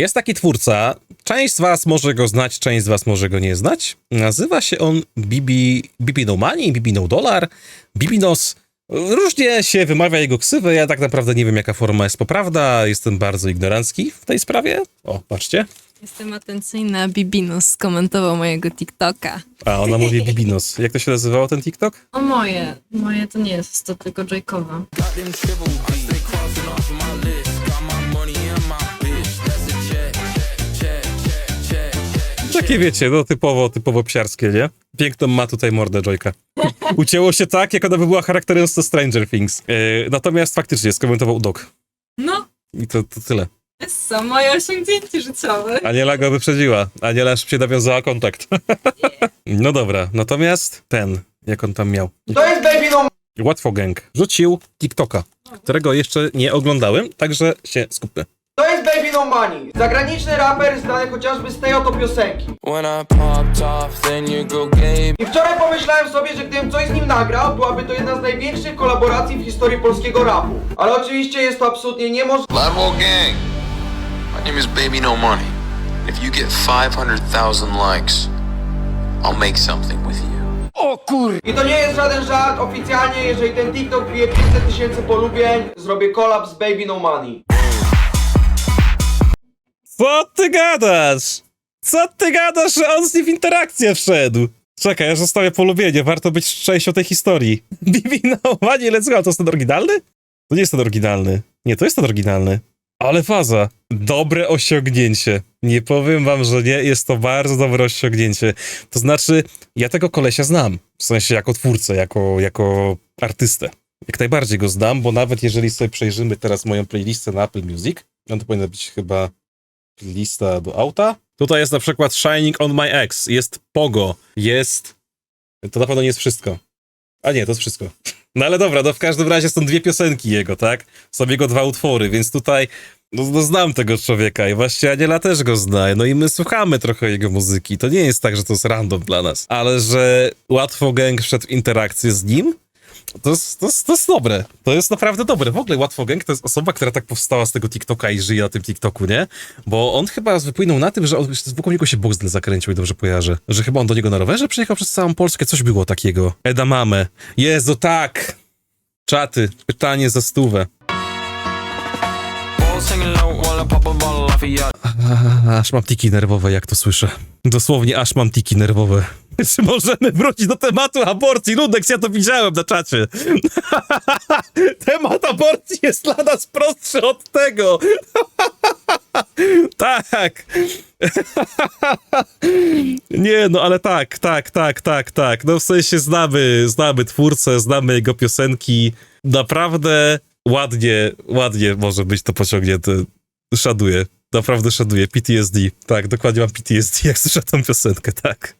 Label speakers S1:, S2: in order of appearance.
S1: Jest taki twórca, część z was może go znać, część z was może go nie znać. Nazywa się on Bibi, Bibi No Money, Bibi No Dollar, Bibinos. Różnie się wymawia jego ksywę, ja tak naprawdę nie wiem jaka forma jest poprawna, jestem bardzo ignorancki w tej sprawie. O, patrzcie.
S2: Jestem atencyjna. Bibinus skomentował mojego TikToka.
S1: A, ona mówi Bibinos. Jak to się nazywało ten TikTok?
S2: O moje. Moje to nie jest, to tylko Joykowa.
S1: Takie wiecie, no typowo, typowo psiarskie, nie? Piękną ma tutaj mordę Joyka. Ucięło się tak, jak ona by była charakterem z Stranger Things. Yy, natomiast faktycznie skomentował Dog.
S2: No,
S1: I to, to tyle.
S2: to moje osiągnięcie życiowe.
S1: Aniela go wyprzedziła. Aniela szybciej nawiązała kontakt. no dobra, natomiast ten, jak on tam miał.
S3: To jest Baby No
S1: Łatwo Gang rzucił TikToka, którego jeszcze nie oglądałem, także się skupmy.
S3: To jest Baby No Money. Zagraniczny raper znany chociażby z tej oto piosenki.
S4: When I popped off, then you go gay.
S3: I wczoraj pomyślałem sobie, że gdybym coś z nim nagrał, byłaby to jedna z największych kolaboracji w historii polskiego rapu. Ale oczywiście jest to absolutnie niemożliwe.
S5: Live Gang. My name is Baby No Money. If you get 500,000 likes, I'll make something with you.
S3: I to nie jest żaden żart. Oficjalnie, jeżeli ten TikTok bije 500 tysięcy polubień, zrobię collab z Baby No Money.
S1: Co ty gadasz? Co ty gadasz, że on z nim w interakcję wszedł? Czekaj, ja zostawię polubienie, warto być częścią tej historii. Bibi Money, let's go, to jest ten oryginalny? To nie jest ten oryginalny. Nie, to jest ten oryginalny. Ale faza. Dobre osiągnięcie. Nie powiem wam, że nie, jest to bardzo dobre osiągnięcie. To znaczy, ja tego kolesia znam. W sensie jako twórcę, jako, jako artystę. Jak najbardziej go znam, bo nawet jeżeli sobie przejrzymy teraz moją playlistę na Apple Music, no to powinna być chyba lista do auta. Tutaj jest na przykład Shining on My Ex, jest Pogo, jest... To na pewno nie jest wszystko. A nie, to jest wszystko. No ale dobra, no w każdym razie są dwie piosenki jego, tak? Są jego dwa utwory, więc tutaj no, no znam tego człowieka i właśnie Aniela też go zna, no i my słuchamy trochę jego muzyki. To nie jest tak, że to jest random dla nas, ale że łatwo gang wszedł w interakcję z nim, to jest, to, jest, to jest dobre. To jest naprawdę dobre. W ogóle Łatwo Gang to jest osoba, która tak powstała z tego TikToka i żyje na tym TikToku, nie? Bo on chyba wypłynął na tym, że on, wokół niego się Boxdel zakręcił i dobrze kojarzę. Że chyba on do niego na rowerze przyjechał przez całą Polskę. Coś było takiego. Eda Mamę. Jezu, tak! Czaty. Pytanie za stówę. Aż mam tiki nerwowe, jak to słyszę. Dosłownie aż mam tiki nerwowe. Czy możemy wrócić do tematu aborcji? Ludex, ja to widziałem na czacie. Temat aborcji jest dla nas prostszy od tego. tak. Nie, no ale tak, tak, tak, tak, tak. No w sensie znamy, znamy twórcę, znamy jego piosenki. Naprawdę ładnie, ładnie może być to pociągnięte. Szanuję. Naprawdę szanuję. PTSD. Tak, dokładnie mam PTSD, jak słyszę tę piosenkę, tak.